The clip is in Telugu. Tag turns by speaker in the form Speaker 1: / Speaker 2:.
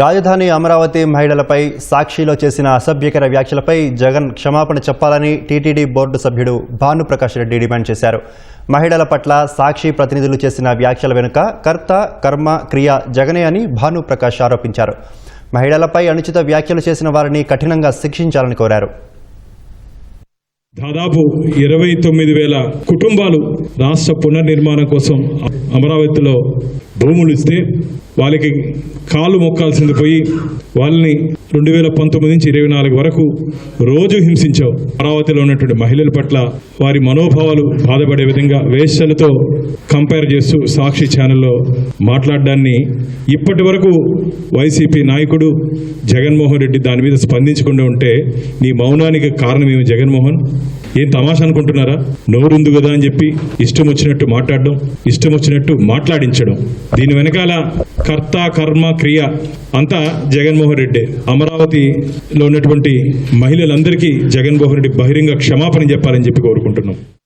Speaker 1: రాజధాని అమరావతి మహిళలపై సాక్షిలో చేసిన అసభ్యకర వ్యాఖ్యలపై జగన్ క్షమాపణ చెప్పాలని టీటీడీ బోర్డు సభ్యుడు భానుప్రకాష్ రెడ్డి డిమాండ్ చేశారు. మహిళల పట్ల సాక్షి ప్రతినిధులు చేసిన వ్యాఖ్యల వెనుక కర్త కర్మ క్రియ జగనే అని భానుప్రకాష్ ఆరోపించారు. మహిళలపై అనుచిత వ్యాఖ్యలు చేసిన వారిని కఠినంగా శిక్షించాలని కోరారు.
Speaker 2: దాదాపు ఇరవై తొమ్మిది వేల కుటుంబాలు రాష్ట్ర పునర్నిర్మాణం కోసం అమరావతిలో భూములు ఇస్తే వాళ్ళకి కాలు మొక్కాల్సింది పోయి వాళ్ళని రెండు వేల పంతొమ్మిది నుంచి ఇరవై నాలుగు వరకు రోజు హింసించావు. అమరావతిలో ఉన్నటువంటి మహిళల పట్ల వారి మనోభావాలు బాధపడే విధంగా వేశ్యలతో కంపేర్ చేస్తూ సాక్షి ఛానల్లో మాట్లాడడాన్ని ఇప్పటి వరకు వైసీపీ నాయకుడు జగన్మోహన్ రెడ్డి దాని మీద స్పందించకుండా ఉంటే నీ మౌనానికి కారణం ఏమి జగన్మోహన్? ఏం తమాషా అనుకుంటున్నారా? నోరుంది కదా అని చెప్పి ఇష్టం వచ్చినట్టు మాట్లాడడం ఇష్టం వచ్చినట్టు మాట్లాడించడం. దీని వెనకాల కర్త కర్మ క్రియ అంతా జగన్మోహన్ రెడ్డి. అమరావతిలో ఉన్నటువంటి మహిళలందరికీ జగన్మోహన్ రెడ్డి బహిరంగ క్షమాపణ చెప్పాలని చెప్పి కోరుకుంటున్నాం.